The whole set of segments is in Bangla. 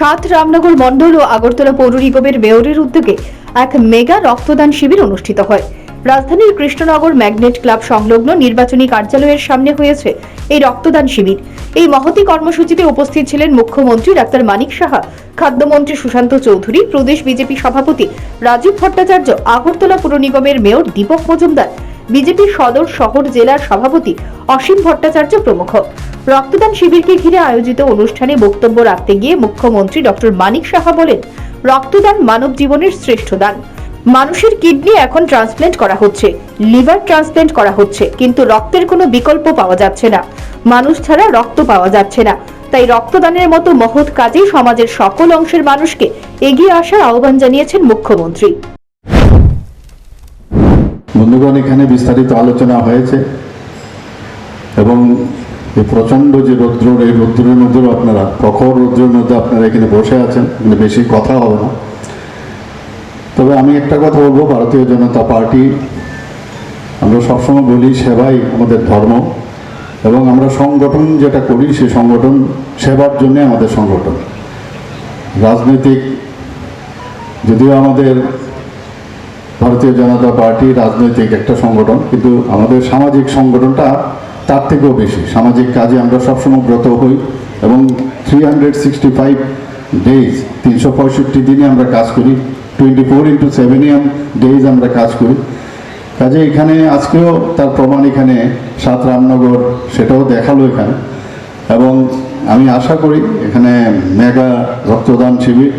সাত রামনগর মণ্ডল ও আগরতলা পৌর নিগমের মেয়রের উদ্যোগে এক মেগা রক্তদান শিবির অনুষ্ঠিত হয়। রাজধানীর কৃষ্ণনগর ম্যাগনেট ক্লাব সংলগ্ন নির্বাচনী কার্যালয়ের সামনে হয়েছে এই রক্তদান শিবির। এই মহতি কর্মসূচিতে উপস্থিত ছিলেন মুখ্যমন্ত্রী ডাক্তার মানিক সাহা, খাদ্যমন্ত্রী সুশান্ত চৌধুরী, প্রদেশ বিজেপি সভাপতি রাজীব ভট্টাচার্য, আগরতলা পুর নিগমের মেয়র দীপক মজুমদার বিজেপি সদর শহর জেলার সভাপতি অসীম ভট্টাচার্য প্রমুখ। রক্তদান শিবিরকে ঘিরে আয়োজিত অনুষ্ঠানে বক্তব্য রাখতে গিয়ে মুখ্যমন্ত্রী ডক্টর মানিক সাহা বলেন, রক্তদান মানব জীবনের শ্রেষ্ঠ দান। মানুষের কিডনি এখন ট্রান্সপ্ল্যান্ট করা হচ্ছে, লিভার ট্রান্সপ্ল্যান্ট করা হচ্ছে, কিন্তু রক্তের কোনো বিকল্প পাওয়া যাচ্ছে না। মানুষ ছাড়া রক্ত পাওয়া যাচ্ছে না। তাই রক্তদানের মতো মহৎ কাজে সমাজের সকল অংশের মানুষকে এগিয়ে আসার আহ্বান জানিয়েছেন মুখ্যমন্ত্রী। বন্ধুগণ, এখানে বিস্তারিত আলোচনা হয়েছে এবং এই প্রচণ্ড যে রৌদ্র এই রৌদ্রের মধ্যেও আপনারা, প্রখর রৌদ্রের মধ্যে আপনারা এখানে বসে আছেন, এখানে বেশি কথা হবে না। তবে আমি একটা কথা বলব, ভারতীয় জনতা পার্টি, আমরা সবসময় বলি সেবাই আমাদের ধর্ম, এবং আমরা সংগঠন যেটা করি সেই সংগঠন সেবার জন্য আমাদের সংগঠন। রাজনৈতিক, যদিও আমাদের ভারতীয় জনতা পার্টি রাজনৈতিক একটা সংগঠন, কিন্তু আমাদের সামাজিক সংগঠনটা তার থেকেও বেশি। সামাজিক কাজে আমরা সবসময় ব্রত হই এবং three hundred sixty five days তিনশো পঁয়ষট্টি দিনে আমরা কাজ করি টোয়েন্টি ফোর ইন্টু ডেজ আমরা কাজ করি। কাজে এখানে আজকেও তার প্রমাণ এখানে, সাত রামনগর সেটাও দেখাল এখানে। এবং আমি আশা করি এখানে মেগা রক্তদান শিবির,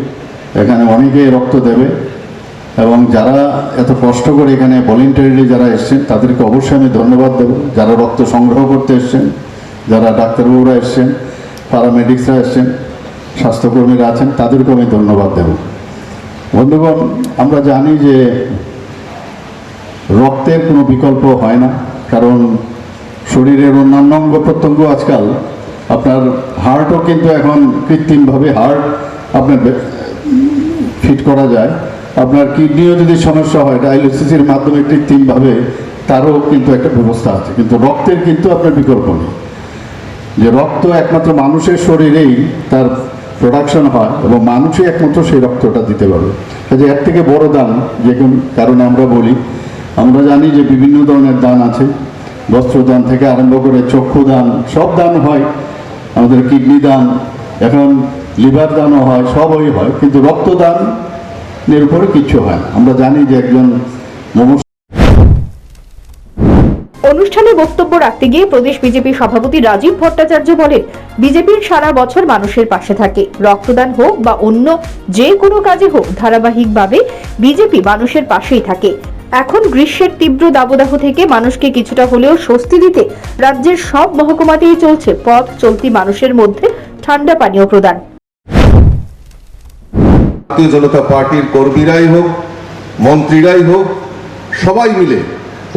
এখানে অনেকেই রক্ত দেবে। এবং যারা এত কষ্ট করে এখানে ভলেন্টারিলি যারা এসছেন, তাদেরকে অবশ্যই আমি ধন্যবাদ দেবো। যারা রক্ত সংগ্রহ করতে এসছেন, যারা ডাক্তারবাবুরা এসছেন প্যারামেডিক্সরা এসছেন, স্বাস্থ্যকর্মীরা আছেন তাদেরকে আমি ধন্যবাদ দেব। বন্ধুগণ, আমরা জানি যে রক্তের কোনো বিকল্প হয় না, কারণ শরীরের অন্যান্য অঙ্গ প্রত্যঙ্গ আজকাল আপনার হার্টও কিন্তু এখন কৃত্রিমভাবে হার্ট আপনার ফিট করা যায়। আপনার কিডনিও যদি সমস্যা হয় ডায়ালিসিসের মাধ্যমে কৃত্রিমভাবে তারও কিন্তু একটা ব্যবস্থা আছে। কিন্তু রক্তের কিন্তু আপনার বিকল্প নেই। যে রক্ত একমাত্র মানুষের শরীরেই তার প্রোডাকশন হয় এবং মানুষই একমাত্র সেই রক্তটা দিতে পারবে কাজে এর থেকে বড় দান, যে কোন কারণে আমরা বলি, আমরা জানি যে বিভিন্ন ধরনের দান আছে। বস্ত্রদান থেকে আরম্ভ করে চক্ষু দান সব দান হয়। আমাদের কিডনি দান, এখন লিভার দানও হয়, সবই হয়। কিন্তু রক্তদান এর উপরে কিচ্ছু হয়। আমরা জানি যে একজন অনুষ্ঠানে বক্তব্য রাখতে গিয়ে প্রদেশ বিজেপি সভাপতি রাজীব ভট্টাচার্য বলেন, বিজেপির সারা বছর মানুষের পাশে থাকে। রক্তদান হোক বা অন্য যে কোনো কাজে হোক, ধারাবাহিকভাবে বিজেপি মানুষের পাশেই থাকে। এখন গ্রীষ্মের তীব্র দাবদাহ থেকে মানুষকে কিছুটা হলেও স্বস্তি দিতে রাজ্যের সব মহকুমাতেই চলছে পথ চলতি মানুষের মধ্যে ঠান্ডা পানীয় প্রদান। ভারতীয় জনতা পার্টির কর্মীরাই হোক, মন্ত্রীরাই হোক, সবাই মিলে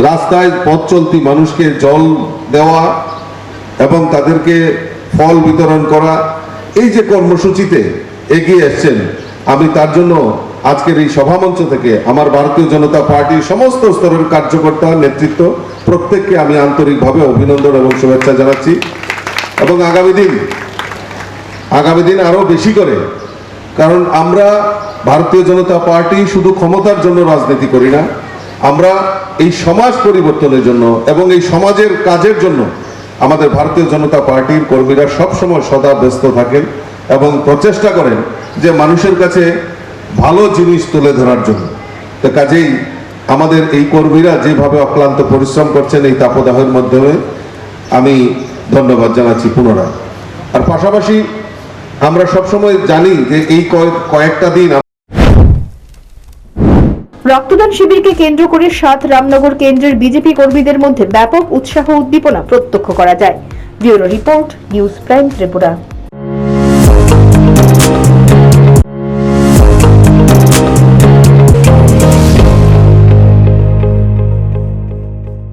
রাস্তায় পথ চলতি মানুষকে জল দেওয়া এবং তাদেরকে ফল বিতরণ করা, এই যে কর্মসূচিতে এগিয়ে এসছেন, আমি তার জন্য আজকের এই সভামঞ্চ থেকে আমার ভারতীয় জনতা পার্টির সমস্ত স্তরের কার্যকর্তা নেতৃত্ব প্রত্যেককে আমি আন্তরিকভাবে অভিনন্দন এবং শুভেচ্ছা জানাচ্ছি এবং আগামী দিন আগামী দিন আরও বেশি করে কারণ আমরা ভারতীয় জনতা পার্টি শুধু ক্ষমতার জন্য রাজনীতি করি না, আমরা এই সমাজ পরিবর্তনের জন্য এবং এই সমাজের কাজের জন্য আমাদের ভারতীয় জনতা পার্টির কর্মীরা সবসময় সদা ব্যস্ত থাকেন এবং প্রচেষ্টা করেন যে মানুষের কাছে ভালো জিনিস তুলে ধরার জন্য। তো কাজেই আমাদের এই কর্মীরা যেভাবে অক্লান্ত পরিশ্রম করছেন এই তাপদাহের মাধ্যমে, আমি ধন্যবাদ জানাচ্ছি পুনরায়। আর পাশাপাশি আমরা সবসময় জানি যে এই কয়েকটা দিন রক্তদান শিবিরকে কেন্দ্র করে সাত রামনগর কেন্দ্রের বিজেপি কর্মীদের মধ্যে ব্যাপক উৎসাহ উদ্দীপনা প্রত্যক্ষ করা যায়। Bureau report, news prime Tripura.